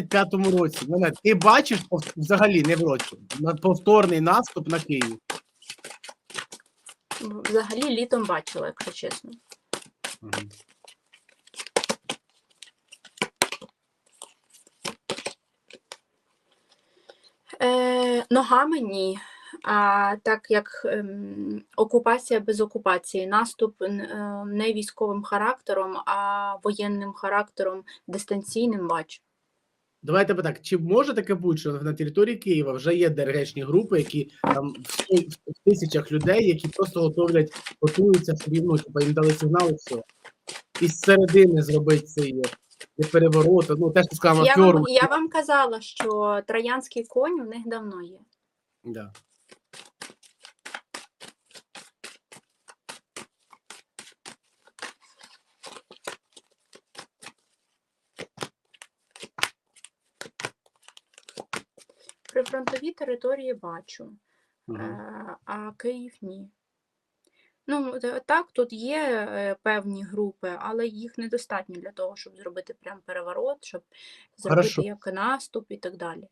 25-му році. Мене, ти бачиш взагалі не в році. на повторний наступ на Київ. Взагалі літом бачила, якщо чесно. Мгм. Е, ногами ні. А так як ем, окупація без окупації, наступ е, не військовим характером, а воєнним характером, дистанційним бачу. Давайте так, чи може таке бути, що на території Києва вже є ДРГшні групи, які там в, тисячах людей, які просто готовлять, готуються собі, ну, типу, їм дали сигнал і все. І з середини зробити цей переворот, ну теж сказала, Я вам, я вам казала, що троянський конь у них давно є. Да. Прифронтові території бачу, е, а Київ ні. Ну, так, тут є е, певні групи, але їх недостатньо для того, щоб зробити прям переворот, щоб зробити Хорошо. як наступ і так далі.